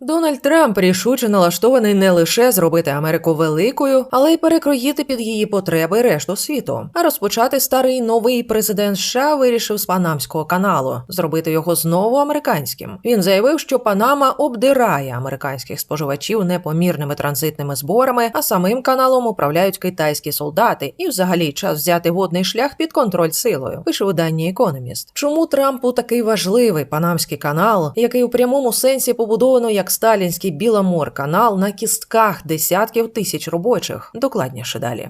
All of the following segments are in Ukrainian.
Дональд Трамп рішуче налаштований не лише зробити Америку великою, але й перекроїти під її потреби решту світу. А розпочати старий новий президент США вирішив з Панамського каналу, зробити його знову американським. Він заявив, що Панама обдирає американських споживачів непомірними транзитними зборами, а самим каналом управляють китайські солдати, і взагалі час взяти водний шлях під контроль силою. Пише видання Економіст. Чому Трампу такий важливий панамський канал, який у прямому сенсі побудовано як сталінський Біломор канал на кістках десятків тисяч робочих. Докладніше далі.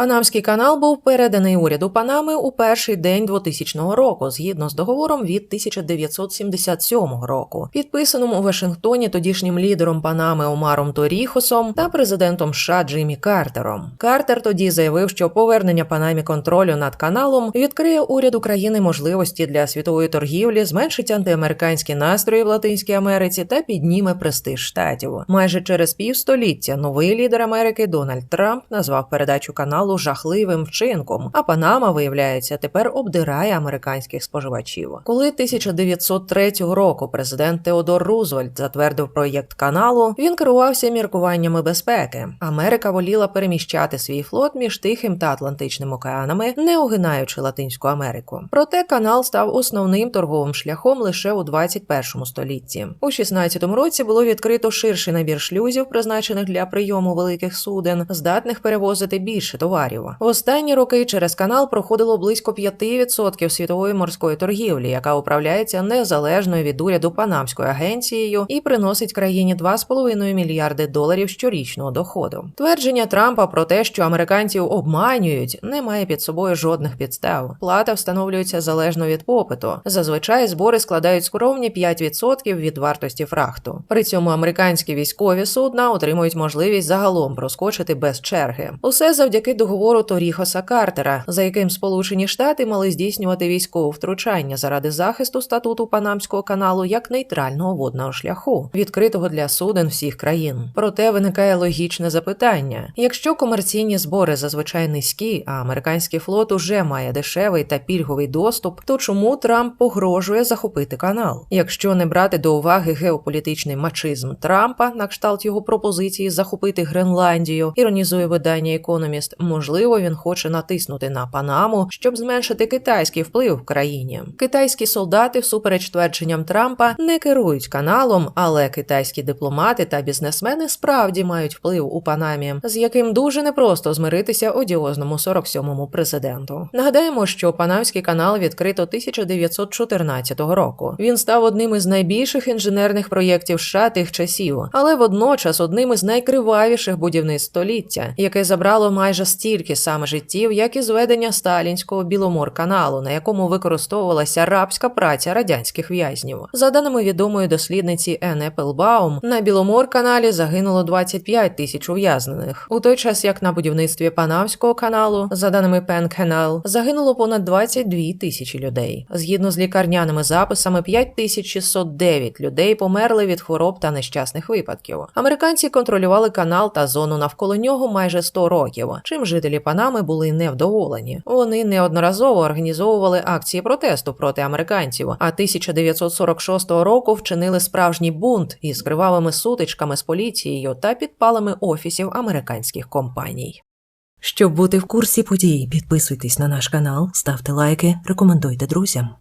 Панамський канал був переданий уряду Панами у перший день 2000 року, згідно з договором від 1977 року, підписаним у Вашингтоні тодішнім лідером Панами Омаром Торіхосом та президентом США Джиммі Картером. Картер тоді заявив, що повернення Панамі контролю над каналом відкриє уряду країни можливості для світової торгівлі, зменшить антиамериканські настрої в Латинській Америці та підніме престиж штатів. Майже через півстоліття новий лідер Америки Дональд Трамп назвав передачу каналу жахливим вчинком. А Панама, виявляється, тепер обдирає американських споживачів. Коли 1903 року президент Теодор Рузвельт затвердив проєкт каналу, він керувався міркуваннями безпеки. Америка воліла переміщати свій флот між Тихим та Атлантичним океанами, не огинаючи Латинську Америку. Проте канал став основним торговим шляхом лише у 21 столітті. У 16-му році було відкрито ширший набір шлюзів, призначених для прийому великих суден, здатних перевозити більше товарів. В останні роки через канал проходило близько 5% світової морської торгівлі, яка управляється незалежною від уряду Панамською агенцією і приносить країні 2,5 мільярди доларів щорічного доходу. Твердження Трампа про те, що американців обманюють, не має під собою жодних підстав. Плата встановлюється залежно від попиту. Зазвичай збори складають скромні 5% від вартості фрахту. При цьому американські військові судна отримують можливість загалом проскочити без черги. Усе завдяки договору Торіхоса Картера, за яким Сполучені Штати мали здійснювати військове втручання заради захисту статуту Панамського каналу як нейтрального водного шляху, відкритого для суден всіх країн. Проте виникає логічне запитання: якщо комерційні збори зазвичай низькі, а американський флот уже має дешевий та пільговий доступ, то чому Трамп погрожує захопити канал? Якщо не брати до уваги геополітичний мачизм Трампа, на кшталт його пропозиції захопити Гренландію, іронізує видання Економіст, можливо, він хоче натиснути на Панаму, щоб зменшити китайський вплив в країні. Китайські солдати, всупереч твердженням Трампа, не керують каналом, але китайські дипломати та бізнесмени справді мають вплив у Панамі, з яким дуже непросто змиритися одіозному 47-му президенту. Нагадаємо, що Панамський канал відкрито 1914 року. Він став одним із найбільших інженерних проєктів США тих часів, але водночас одним із найкривавіших будівництв століття, яке забрало майже стільки саме життів, як і зведення сталінського Біломор-каналу, на якому використовувалася рабська праця радянських в'язнів. За даними відомої дослідниці Ен Еплбаум, на Біломор-каналі загинуло 25 тисяч ув'язнених. У той час, як на будівництві Панамського каналу, за даними Пен Canal, загинуло понад 22 тисячі людей. Згідно з лікарняними записами, 5609 людей померли від хвороб та нещасних випадків. Американці контролювали канал та зону навколо нього майже 100 років, чим жителі Панами були невдоволені. Вони неодноразово організовували акції протесту проти американців, а 1946 року вчинили справжній бунт із кривавими сутичками з поліцією та підпалами офісів американських компаній. Щоб бути в курсі подій, підписуйтесь на наш канал, ставте лайки, рекомендуйте друзям.